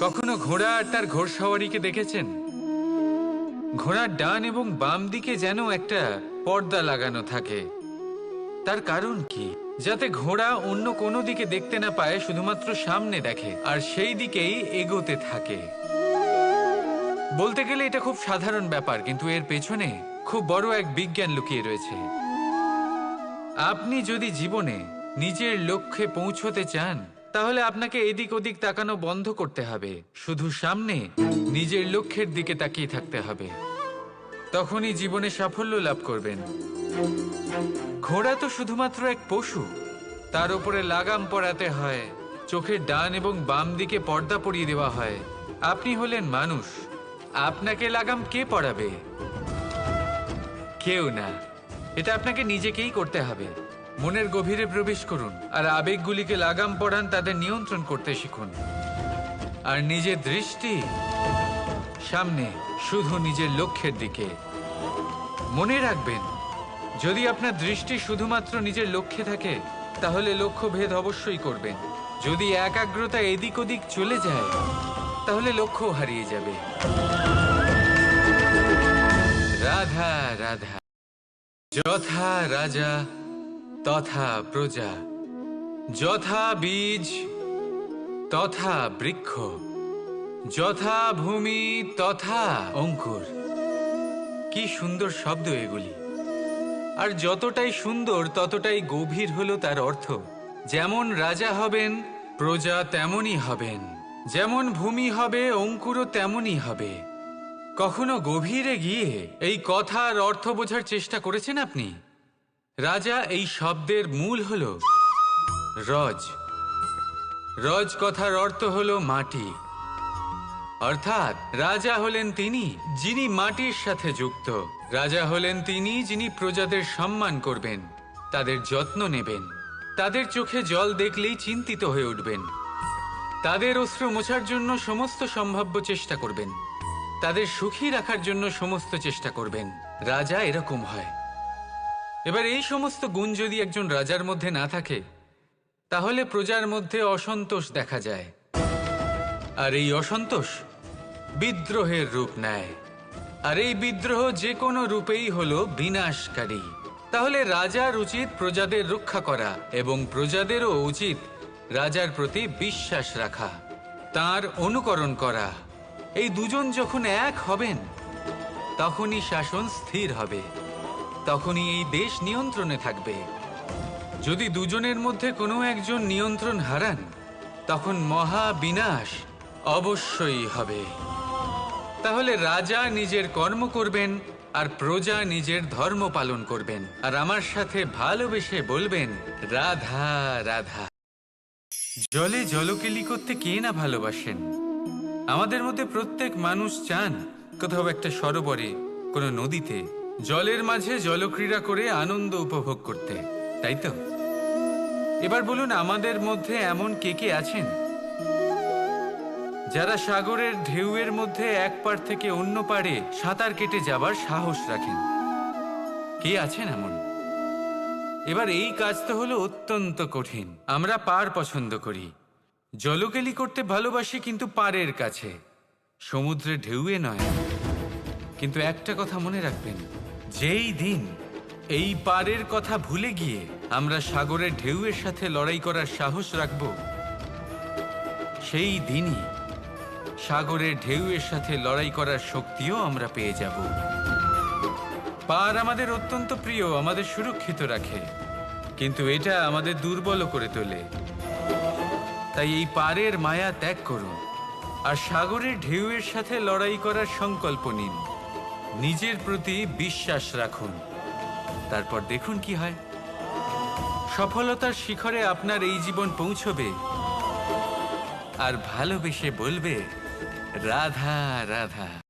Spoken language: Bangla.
কখনো ঘোড়া আর তার ঘোড়সাওয়ারিকে দেখেছেন? ঘোড়ার ডান এবং বাম দিকে যেন একটা পর্দা লাগানো থাকে। তার কারণ কি? যাতে ঘোড়া অন্য কোনো দিকে দেখতে না পায়, শুধুমাত্র সামনে দেখে, আর সেই দিকেই এগোতে থাকে। বলতে গেলে এটা খুব সাধারণ ব্যাপার, কিন্তু এর পেছনে খুব বড় এক বিজ্ঞান লুকিয়ে রয়েছে। আপনি যদি জীবনে নিজের লক্ষ্যে পৌঁছতে চান তাহলে আপনাকে এদিক ওদিক তাকানো বন্ধ করতে হবে। শুধু সামনে, নিজের লক্ষ্যের দিকে তাকিয়ে থাকতে হবে। তখনই জীবনে সাফল্য লাভ করবেন। ঘোড়া তো শুধুমাত্র এক পশু। তার উপরে লাগাম পরাতে হয়। চোখের ডান এবং বাম দিকে পর্দা পরিয়ে দেওয়া হয়। আপনি হলেন মানুষ। আপনাকে লাগাম কে পড়াবে কেউ না। এটা আপনাকে নিজেকেই করতে হবে। মনের গভীরে প্রবেশ করুন আর আবেগগুলিকে লাগাম পড়ান তাদের নিয়ন্ত্রণ করতে শিখুন। আর নিজের দৃষ্টি সামনে, শুধু নিজের লক্ষ্যের দিকে। মনে রাখবেন, যদি আপনার দৃষ্টি শুধুমাত্র নিজের লক্ষ্যে থাকে, তাহলে লক্ষ্য ভেদ অবশ্যই করবেন। যদি একাগ্রতা এদিক ওদিক চলে যায়, তাহলে লক্ষ্য হারিয়ে যাবে। রাধা রাধা। যথা রাজা তথা প্রজা, যথা বীজ, তথা বৃক্ষ, যথা ভূমি, তথা অঙ্কুর। কি সুন্দর শব্দ এগুলি। আর যতটাই সুন্দর, ততটাই গভীর হলো তার অর্থ। যেমন রাজা হবেন, প্রজা তেমনই হবেন। যেমন ভূমি হবে, অঙ্কুরও তেমনই হবে। কখনো গভীরে গিয়ে এই কথার অর্থ বোঝার চেষ্টা করেছেন আপনি? রাজা, এই শব্দের মূল হল রজ। রজ কথার অর্থ হল মাটি। অর্থাৎ রাজা হলেন তিনি, যিনি মাটির সাথে যুক্ত। রাজা হলেন তিনি, যিনি প্রজাদের সম্মান করবেন, তাদের যত্ন নেবেন। তাদের চোখে জল দেখলেই চিন্তিত হয়ে উঠবেন। তাদের অস্ত্র মোছার জন্য সমস্ত সম্ভাব্য চেষ্টা করবেন। তাদের সুখী রাখার জন্য সমস্ত চেষ্টা করবেন। রাজা এরকম হয়। এবার এই সমস্ত গুণ যদি একজন রাজার মধ্যে না থাকে, তাহলে প্রজার মধ্যে অসন্তোষ দেখা যায়। আর এই অসন্তোষ বিদ্রোহের রূপ নেয়। আর এই বিদ্রোহ যে কোনো রূপেই হলো বিনাশকারী। তাহলে রাজার উচিত প্রজাদের রক্ষা করা এবং প্রজাদেরও উচিত রাজার প্রতি বিশ্বাস রাখা, তার অনুকরণ করা। এই দুজন যখন এক হবেন, তখনই শাসন স্থির হবে। তখনই এই দেশ নিয়ন্ত্রণে থাকবে। যদি দুজনের মধ্যে কোনো একজন নিয়ন্ত্রণ হারান, তখন মহা বিনাশ অবশ্যই হবে। তাহলে রাজা নিজের কর্ম করবেন আর প্রজা নিজের ধর্ম পালন করবেন। আর আমার সাথে ভালোবেসে বলবেন, রাধা রাধা। জলে জলকেলি করতে কে না ভালোবাসেন? আমাদের মধ্যে প্রত্যেক মানুষ চান কোথাও একটা সরোবরে, কোনো নদীতে। জলের মাঝে জলক্রীড়া করে আনন্দ উপভোগ করতে, তাই তো? এবার বলুন, আমাদের মধ্যে এমন কে কে আছেন? যারা সাগরের ঢেউয়ের মধ্যে এক পার থেকে অন্য পারে সাঁতার কেটে যাবার সাহস রাখেন। কে আছেন এমন? এবার এই কাজ তো হলো অত্যন্ত কঠিন। আমরা পার পছন্দ করি। জলকেলি করতে ভালোবাসি কিন্তু পারের কাছে। সমুদ্রে ঢেউয়ে নয়। কিন্তু একটা কথা মনে রাখবেন যেই দিন এই পারের কথা ভুলে গিয়ে আমরা সাগরের ঢেউয়ের সাথে লড়াই করার সাহস রাখব, সেই দিনই সাগরের ঢেউয়ের সাথে লড়াই করার শক্তিও আমরা পেয়ে যাব। পার আমাদের অত্যন্ত প্রিয়, আমাদের সুরক্ষিত রাখে, কিন্তু এটা আমাদের দুর্বল করে তোলে। তাই এই পারের মায়া ত্যাগ করুন আর সাগরের ঢেউয়ের সাথে লড়াই করার সংকল্প নিন। নিজের প্রতি বিশ্বাস রাখুন। তারপর দেখুন কি হয়। সফলতার শিখরে আপনার এই জীবন পৌঁছবে। আর ভালোবেসে বলবে, রাধা রাধা।